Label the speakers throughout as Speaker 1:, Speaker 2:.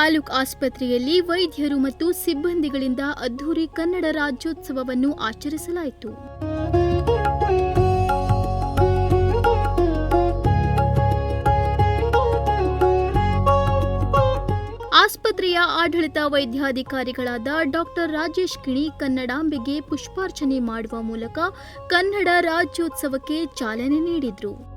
Speaker 1: ತಾಲೂಕ್ ಆಸ್ಪತ್ರೆಯಲ್ಲಿ ವೈದ್ಯರು ಮತ್ತು ಸಿಬ್ಬಂದಿಗಳಿಂದ ಅದ್ದೂರಿ ಕನ್ನಡ ರಾಜ್ಯೋತ್ಸವವನ್ನು ಆಚರಿಸಲಾಯಿತು. ಆಸ್ಪತ್ರೆಯ ಆಡಳಿತ ವೈದ್ಯಾಧಿಕಾರಿಗಳಾದ ಡಾಕ್ಟರ್ ರಾಜೇಶ್ ಕಿಣಿ ಕನ್ನಡಾಂಬೆಗೆ ಪುಷ್ಪಾರ್ಚನೆ ಮಾಡುವ ಮೂಲಕ ಕನ್ನಡ ರಾಜ್ಯೋತ್ಸವಕ್ಕೆ ಚಾಲನೆ ನೀಡಿದರು.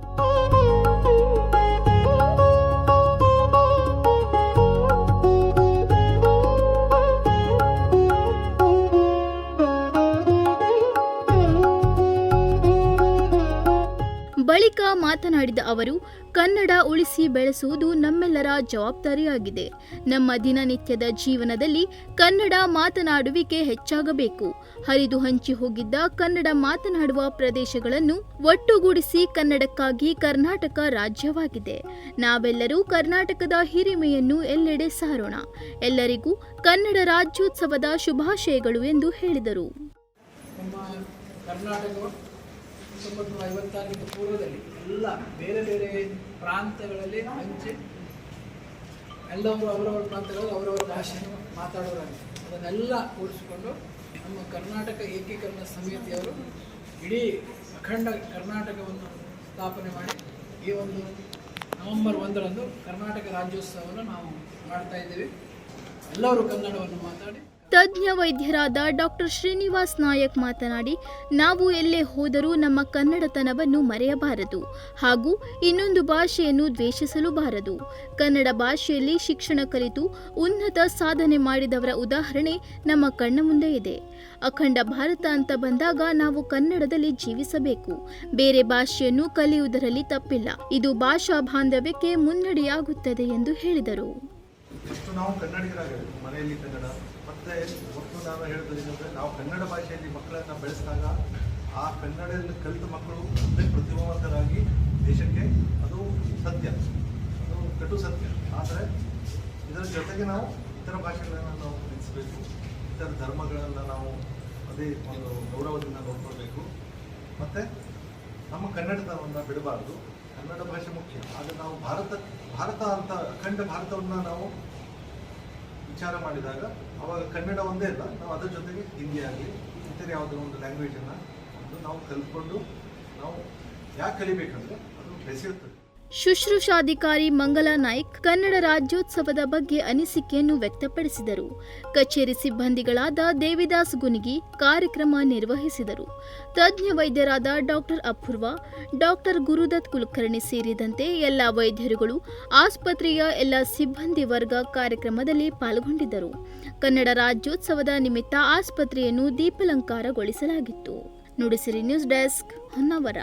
Speaker 1: ಬಳಿಕ ಮಾತನಾಡಿದ ಅವರು, ಕನ್ನಡ ಉಳಿಸಿ ಬೆಳೆಸುವುದು ನಮ್ಮೆಲ್ಲರ ಜವಾಬ್ದಾರಿಯಾಗಿದೆ. ನಮ್ಮ ದಿನನಿತ್ಯದ ಜೀವನದಲ್ಲಿ ಕನ್ನಡ ಮಾತನಾಡುವಿಕೆ ಹೆಚ್ಚಾಗಬೇಕು. ಹರಿದು ಹಂಚಿ ಹೋಗಿದ್ದ ಕನ್ನಡ ಮಾತನಾಡುವ ಪ್ರದೇಶಗಳನ್ನು ಒಟ್ಟುಗೂಡಿಸಿ ಕನ್ನಡಕ್ಕಾಗಿ ಕರ್ನಾಟಕ ರಾಜ್ಯವಾಗಿದೆ. ನಾವೆಲ್ಲರೂ ಕರ್ನಾಟಕದ ಹಿರಿಮೆಯನ್ನು ಎಲ್ಲೆಡೆ ಸಾರೋಣ. ಎಲ್ಲರಿಗೂ ಕನ್ನಡ ರಾಜ್ಯೋತ್ಸವದ ಶುಭಾಶಯಗಳು ಎಂದು ಹೇಳಿದರು.
Speaker 2: ಹತ್ತೊಂಬತ್ತು ನೂರ ಐವತ್ತಾರಕ್ಕಿಂತ ಪೂರ್ವದಲ್ಲಿ ಎಲ್ಲ ಬೇರೆ ಬೇರೆ ಪ್ರಾಂತಗಳಲ್ಲಿ ಹಂಚಿ ಎಲ್ಲವರು ಅವರವರ ಪ್ರಾಂತಗಳಲ್ಲಿ ಅವರವರ ಭಾಷೆಯನ್ನು ಮಾತಾಡೋರಾಗಿತ್ತು ಅದನ್ನೆಲ್ಲ ಕೂಡಿಸಿಕೊಂಡು ನಮ್ಮ ಕರ್ನಾಟಕ ಏಕೀಕರಣ ಸಮಿತಿಯವರು ಇಡೀ ಅಖಂಡ ಕರ್ನಾಟಕವನ್ನು ಸ್ಥಾಪನೆ ಮಾಡಿ ಈ ಒಂದು ನವೆಂಬರ್ ಒಂದರಂದು ಕರ್ನಾಟಕ ರಾಜ್ಯೋತ್ಸವವನ್ನು ನಾವು ಮಾಡ್ತಾ ಇದ್ದೀವಿ. ಎಲ್ಲರೂ ಕನ್ನಡವನ್ನು ಮಾತಾಡಿ
Speaker 1: ತಜ್ಞ ವೈದ್ಯರಾದ ಡಾಕ್ಟರ್ ಶ್ರೀನಿವಾಸ್ ನಾಯಕ್ ಮಾತನಾಡಿ, ನಾವು ಎಲ್ಲೇ ಹೋದರೂ ನಮ್ಮ ಕನ್ನಡತನವನ್ನು ಮರೆಯಬಾರದು ಹಾಗೂ ಇನ್ನೊಂದು ಭಾಷೆಯನ್ನು ದ್ವೇಷಿಸಲೂಬಾರದು. ಕನ್ನಡ ಭಾಷೆಯಲ್ಲಿ ಶಿಕ್ಷಣ ಕಲಿತು ಉನ್ನತ ಸಾಧನೆ ಮಾಡಿದವರ ಉದಾಹರಣೆ ನಮ್ಮ ಕಣ್ಣ ಮುಂದೆ ಇದೆ. ಅಖಂಡ ಭಾರತ ಅಂತ ಬಂದಾಗ ನಾವು ಕನ್ನಡದಲ್ಲಿ ಜೀವಿಸಬೇಕು. ಬೇರೆ ಭಾಷೆಯನ್ನು ಕಲಿಯುವುದರಲ್ಲಿ ತಪ್ಪಿಲ್ಲ. ಇದು ಭಾಷಾ ಬಾಂಧವ್ಯಕ್ಕೆ ಮುನ್ನಡೆಯಾಗುತ್ತದೆ ಎಂದು ಹೇಳಿದರು.
Speaker 3: ಫಸ್ಟ್ ನಾವು ಕನ್ನಡಿಗರಾಗಬೇಕು ಮನೆಯಲ್ಲಿ ಕನ್ನಡ. ಮತ್ತೆ ಒಟ್ಟು ನಾನು ಹೇಳೋದೇನೆಂದರೆ ನಾವು ಕನ್ನಡ ಭಾಷೆಯಲ್ಲಿ ಮಕ್ಕಳನ್ನು ಬೆಳೆಸಿದಾಗ ಆ ಕನ್ನಡದಲ್ಲಿ ಕಲಿತ ಮಕ್ಕಳು ಮುಂದೆ ಪ್ರತಿಭಾವಂತರಾಗಿ ದೇಶಕ್ಕೆ ಅದು ಸತ್ಯ. ಅದು ಕಟು ಸತ್ಯ. ಆದರೆ ಇದರ ಜೊತೆಗೆ ನಾವು ಇತರ ಭಾಷೆಗಳನ್ನು ನಾವು ಕಲಿಸಬೇಕು ಇತರ ಧರ್ಮಗಳನ್ನು ನಾವು ಅದೇ ಒಂದು ಗೌರವದಿಂದ ನೋಡ್ಕೊಳ್ಬೇಕು. ಮತ್ತು ನಮ್ಮ ಕನ್ನಡತನವನ್ನು ಬಿಡಬಾರ್ದು. ಕನ್ನಡ ಭಾಷೆ ಮುಖ್ಯ. ಆದರೆ ನಾವು ಭಾರತ ಭಾರತ ಅಂತ, ಅಖಂಡ ಭಾರತವನ್ನು ನಾವು ವಿಚಾರ ಮಾಡಿದಾಗ ಅವಾಗ ಕನ್ನಡ ಒಂದೇ ಇಲ್ಲ ನಾವು ಅದರ ಜೊತೆಗೆ ಹಿಂದಿ ಆಗಲಿ, ಇತರ ಯಾವುದೋ ಒಂದು ಲ್ಯಾಂಗ್ವೇಜನ್ನು ನಾವು ಕಲ್ತ್ಕೊಂಡು ನಾವು ಯಾಕೆ ಕಲಿಬೇಕಂದ್ರೆ ಅದು ಬೆಸೆಯುತ್ತದೆ.
Speaker 1: ಶುಶ್ರೂಷಾಧಿಕಾರಿ ಮಂಗಲಾ ನಾಯ್ಕ್ ಕನ್ನಡ ರಾಜ್ಯೋತ್ಸವದ ಬಗ್ಗೆ ಅನಿಸಿಕೆಯನ್ನು ವ್ಯಕ್ತಪಡಿಸಿದರು. ಕಚೇರಿ ಸಿಬ್ಬಂದಿಗಳಾದ ದೇವಿದಾಸ್ ಗುನಿಗಿ ಕಾರ್ಯಕ್ರಮ ನಿರ್ವಹಿಸಿದರು. ತಜ್ಞ ವೈದ್ಯರಾದ ಡಾಕ್ಟರ್ ಅಪೂರ್ವ, ಡಾಕ್ಟರ್ ಗುರುದತ್ ಕುಲಕರ್ಣಿ ಸೇರಿದಂತೆ ಎಲ್ಲ ವೈದ್ಯರುಗಳು, ಆಸ್ಪತ್ರೆಯ ಎಲ್ಲ ಸಿಬ್ಬಂದಿ ವರ್ಗ ಕಾರ್ಯಕ್ರಮದಲ್ಲಿ ಪಾಲ್ಗೊಂಡಿದ್ದರು. ಕನ್ನಡ ರಾಜ್ಯೋತ್ಸವದ ನಿಮಿತ್ತ ಆಸ್ಪತ್ರೆಯನ್ನು ದೀಪಾಲಂಕಾರಗೊಳಿಸಲಾಗಿತ್ತು. Nudisiri news desk Honnavar.